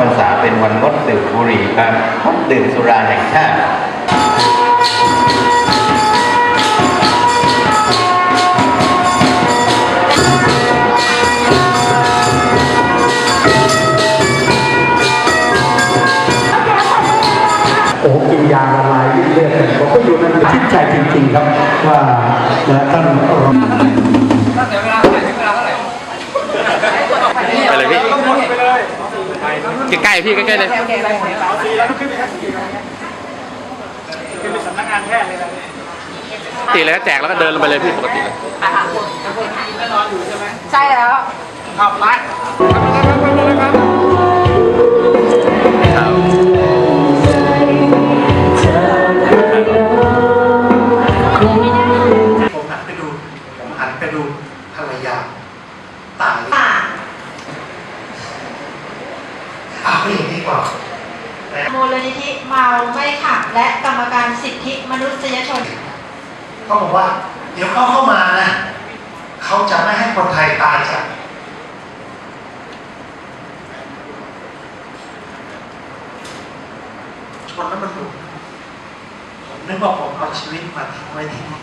ภาษาเป็นวันงดดื่มบุหรี่ครับงดดื่มสุราแห่งชาติโอ้กินยาละลายริ่มเลือดผมก็อยู่นั้นชื่นใจจริงๆครับว่าและท่านรองไปเลยพี่ ใกล้ๆพี่ใกล้ๆเลยปกติเลยก็แจกแล้วก็เดินลงไปเลยพี่ปกติเลยใช่แล้วครับผมหันไปดูผมหันไปดูภรรยาตาย ค่ะเอาอย่างนี้ก่อนมูลนิธิเมาไม่ขับและกรรมการสิทธิมนุษยชนเขาบอกว่า เดี๋ยวเขาเข้ามานะเขาจะไม่ให้คนไทยตายจากชนแล้วมันดุผมนึกว่าผมเอาชีวิตมาทิ้งไว้ที่นี่